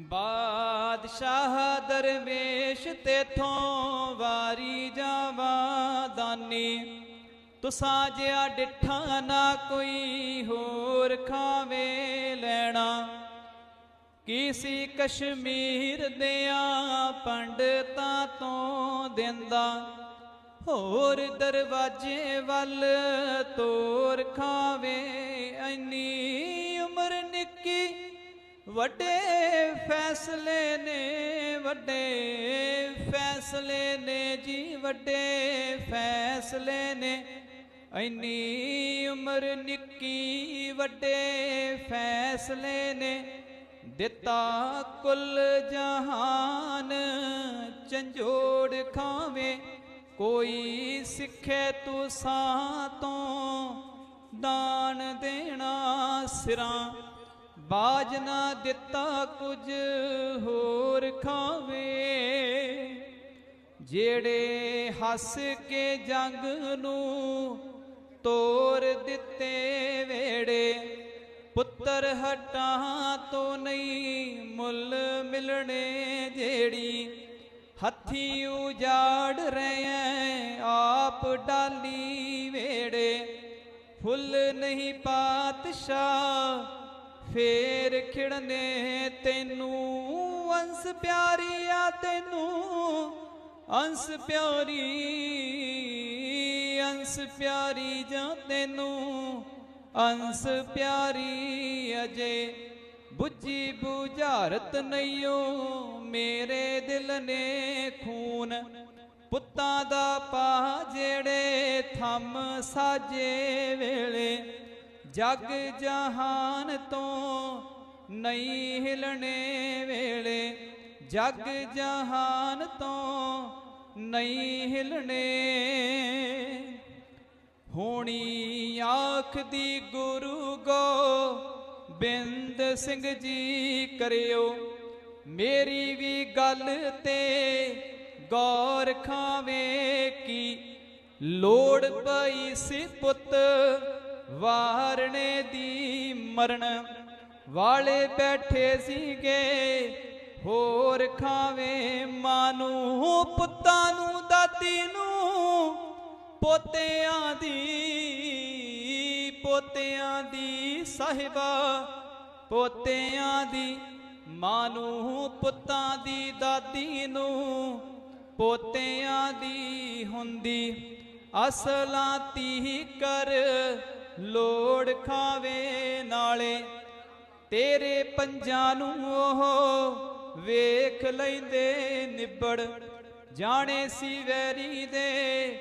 ਬਾਦਸ਼ਾਹ ਦਰਵੇਸ਼ ਤੇਥੋਂ ਵਾਰੀ ਜਾਵਾ ਦਾਨੀ। ਤੁਸਾਂ ਜਿਆ ਡਿਠਾ ਨਾ ਕੋਈ ਹੋਰ ਖਾਵੇ ਲੈਣਾ। ਕੀਸੀ ਕਸ਼ਮੀਰ ਦਿਆਂ ਪੰਡਤਾਂ ਤੋਂ ਦਿੰਦਾ। ਹੋਰ ਦਰਵਾਜੇ ਵੱਲ ਤੋਰ ਖਾਵੇ ਐਨੀ ਉਮਰ ਨਿੱਕੀ ਵੱਡੇ ਫੈਸਲੇ ਨੇ, ਵੱਡੇ ਫੈਸਲੇ ਨੇ ਜੀ, ਵੱਡੇ ਫੈਸਲੇ ਨੇ। ਐਨੀ ਉਮਰ ਨਿੱਕੀ, ਵੱਡੇ ਫੈਸਲੇ ਨੇ। ਦਿੱਤਾ ਕੁੱਲ ਜਹਾਨ ਝੰਜੋੜ ਖਾਵੇ। ਕੋਈ ਸਿੱਖੇ ਤੂੰ ਸਾਂ ਤੋਂ ਦਾਨ ਦੇਣਾ ਸਿਰਾਂ। ਬਾਜ ਨਾ ਦਿੱਤਾ ਕੁਝ ਹੋਰ ਖਾਵੇ। ਜਿਹੜੇ ਹੱਸ ਕੇ ਜੰਗ ਨੂੰ ਤੋਰ ਦਿੱਤੇ ਵੇੜੇ, ਪੁੱਤਰ ਹਟਾਂ ਤੋਂ ਨਹੀਂ ਮੁੱਲ ਮਿਲਣੇ ਜਿਹੜੀ ਹੱਥੀ ਉਜਾੜ ਰਹੇ ਆਪ ਡਾਲੀ ਵੇੜੇ। ਫੁੱਲ ਨਹੀਂ ਪਾਤਸ਼ਾਹ ਫੇਰ ਖਿੜਨੇ ਤੈਨੂੰ, ਅੰਸ ਪਿਆਰੀ ਆ ਤੈਨੂੰ। ਅੰਸ ਪਿਆਰੀ ਅੰਸ ਪਿਆਰੀ ਜਾਂ ਤੈਨੂੰ। ਅੰਸ ਪਿਆਰੀ ਅਜੇ ਬੁੱਝੀ ਬੁਝਾਰਤ ਨਈਓ, ਮੇਰੇ ਦਿਲ ਨੇ ਖੂਨ ਪੁੱਤਾਂ ਦਾ ਪਾ ਜਿਹੜੇ ਥੰਮ ਸਾਜੇ ਵੇਲੇ। ਜਗ ਜਹਾਨ ਤੋਂ ਨਹੀਂ ਹਿਲਣੇ ਵੇਲੇ, ਜਗ ਜਹਾਨ ਤੋਂ ਨਹੀਂ ਹਿਲਣੇ। ਹੋਣੀ ਆਖ ਦੀ ਗੁਰੂ ਗੋ ਬਿੰਦ ਸਿੰਘ ਜੀ ਕਰਿਓ, ਮੇਰੀ ਵੀ ਗੱਲ ਤੇ ਗੌਰ ਖਾਵੇ ਕੀ ਲੋੜ ਪਈ ਸੀ ਪੁੱਤ ਵਾਰਣੇ ਦੀ ਮਰਨ ਵਾਲੇ ਬੈਠੇ ਸੀਗੇ, ਹੋਰ ਖਾਵੇ ਮਾਨੂੰ, ਪੁੱਤਾਂ ਨੂੰ, ਦਾਦੀ ਨੂੰ, ਪੋਤਿਆਂ ਦੀ ਪੋਤਿਆਂ ਦੀ ਸਾਹਿਬਾ, ਪੋਤਿਆਂ ਦੀ ਮਾਂ ਪੁੱਤਾਂ ਦੀ ਦਾਦੀ ਨੂੰ, ਪੋਤਿਆਂ ਦੀ ਹੁੰਦੀ ਅਸਲਾਂ ਤੀ ਕਰ ਲੋੜ ਖਾਵੇ ਨਾਲੇ, ਤੇਰੇ ਪੰਜਾਂ ਨੂੰ ਉਹ ਵੇਖ ਲੈਂਦੇ ਨਿਬੜ। ਜਾਣੇ ਸੀ ਵੈਰੀ ਦੇ,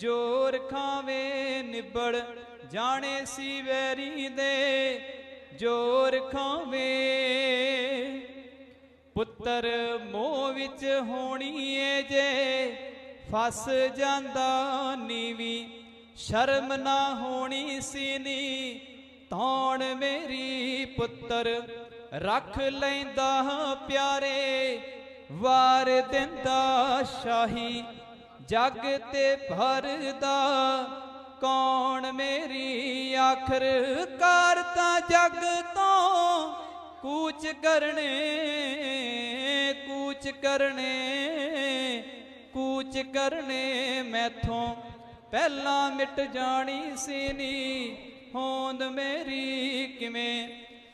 ਜੋਰ ਖਾਵੇ ਨਿਬੜ। ਜਾਣੇ ਸੀ ਵੈਰੀ ਦੇ, ਜੋਰ ਖਾਵੇ। ਪੁੱਤਰ ਮੋਹ ਵਿੱਚ ਹੋਣੀ ਏ ਜੇ, ਫਸ ਜਾਂਦਾ ਨੀਵੀ। ਸ਼ਰਮ ਨਾ ਹੋਣੀ ਸੀਨੀ, ਤੌਣ ਮੇਰੀ ਪੁੱਤਰ, ਰੱਖ ਲੈਂਦਾ ਪਿਆਰੇ, ਵਾਰ ਦਿੰਦਾ ਸ਼ਾਹੀ, ਜੱਗ ਤੇ ਭਰਦਾ, ਕੌਣ ਮੇਰੀ ਆਖਰ ਕਾਰ ਤਾਂ ਜੱਗ ਤੋਂ ਕੂਚ ਕਰਨੇ ਕੂਚ ਕਰਨੇ ਕੂਚ ਕਰਨੇ ਮੈਥੋਂ ਪਹਿਲਾਂ ਮਿਟ ਜਾਣੀ ਸੀ ਨੀ ਹੋਂਦ ਮੇਰੀ ਕਿਵੇਂ?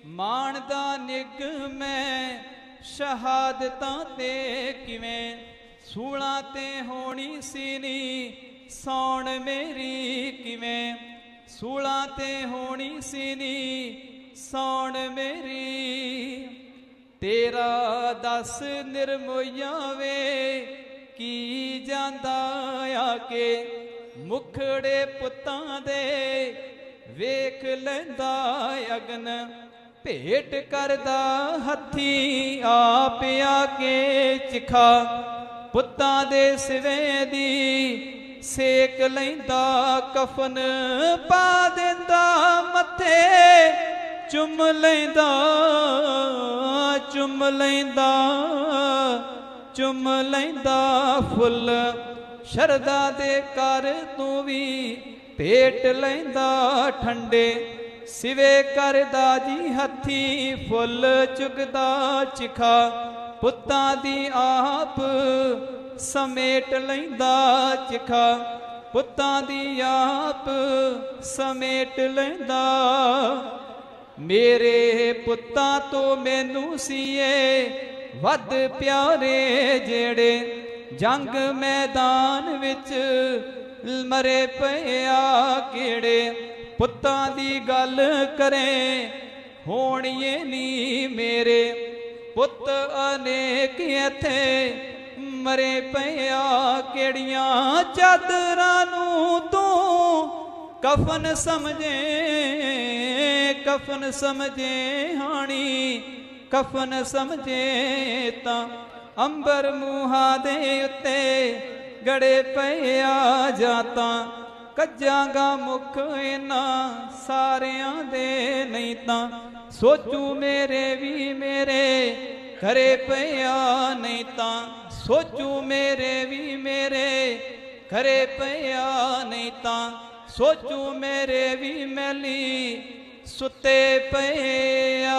ਮਾਣਦਾ ਨਿਗ ਮੈਂ, ਸ਼ਹਾਦਤਾਂ ਤੇ ਕਿਵੇਂ? ਸੂਲਾਂ ਤੇ ਹੋਣੀ ਸੀ ਨੀ ਸੌਣ ਮੇਰੀ ਕਿਵੇਂ? ਸੂਲਾਂ ਤੇ ਹੋਣੀ ਸੀ ਨੀ ਸੌਣ ਮੇਰੀ। ਤੇਰਾ ਦਸ ਨਿਰਮੋਈਆਂ ਵੇ, ਕੀ ਜਾਂਦਾ ਆ ਕੇ? ਮੁਖੜੇ ਪੁੱਤਾਂ ਦੇ ਵੇਖ ਲੈਂਦਾ ਅਗਨ, ਭੇਟ ਕਰਦਾ ਹੱਥੀ ਆਪ ਆ ਕੇ ਚਿਖਾ। ਪੁੱਤਾਂ ਦੇ ਸਿਵੇ ਦੀ ਸੇਕ ਲੈਂਦਾ, ਕਫਨ ਪਾ ਦਿੰਦਾ, ਮੱਥੇ ਚੁੰਮ ਲੈਂਦਾ ਚੁੰਮ ਲੈਂਦਾ ਚੁੰਮ ਲੈਂਦਾ ਫੁੱਲ। ਸ਼ਰਦਾ ਦੇ ਕਰ ਤੂੰ ਵੀ ਪੇਟ ਲੈਂਦਾ ਠੰਡੇ, ਸਿਵੇ ਕਰਦਾ ਜੀ ਹੱਥ ਹੱਥੀ ਫੁੱਲ ਚੁਗਦਾ ਚਿਖਾ। ਪੁੱਤਾਂ ਦੀ ਆਪ ਸਮੇਟ ਲੈਂਦਾ ਚਿਖਾ। ਪੁੱਤਾਂ ਦੀ ਆਪ ਸਮੇਟ ਲੈਂਦਾ। ਮੇਰੇ ਪੁੱਤਾਂ ਤੋਂ ਮੈਨੂੰ ਸੀਏ ਵੱਧ ਪਿਆਰੇ ਜਿਹੜੇ ਜੰਗ ਮੈਦਾਨ ਵਿੱਚ ਮਰੇ ਪਿਆ ਕਿਹੜੇ ਪੁੱਤਾਂ ਦੀ ਗੱਲ ਕਰੇ, ਹੋਣੀਏ ਨੀ ਮੇਰੇ। ਪੁੱਤ ਅਨੇਕ ਇੱਥੇ ਮਰੇ ਪਿਆ ਕਿਹੜੀਆਂ ਚਾਦਰਾਂ ਨੂੰ ਤੂੰ ਕਫਨ ਸਮਝੇ ਕਫਨ ਸਮਝੇ ਹਾਣੀ। ਕਫਨ ਸਮਝੇ ਤਾਂ ਅੰਬਰ ਮੂਹਾ ਦੇ ਉੱਤੇ ਗੜੇ ਪਿਆ ਜਾਤਾਂ ਕੱਜਾਂਗਾ ਮੁਖ ਇਹਨਾਂ ਸਾਰਿਆਂ ਦੇ ਨਹੀਂ ਤਾਂ ਸੋਚੂ ਮੇਰੇ ਵੀ ਮੇਰੇ ਘਰੇ ਪਿਆ ਨਹੀਂ ਤਾਂ ਸੋਚੂ ਮੇਰੇ ਵੀ ਮੇਰੇ ਘਰੇ ਪਿਆ ਨਹੀਂ ਤਾਂ ਸੋਚੂ ਮੇਰੇ ਵੀ ਮੈਲੀ ਸੁੱਤੇ ਪਿਆ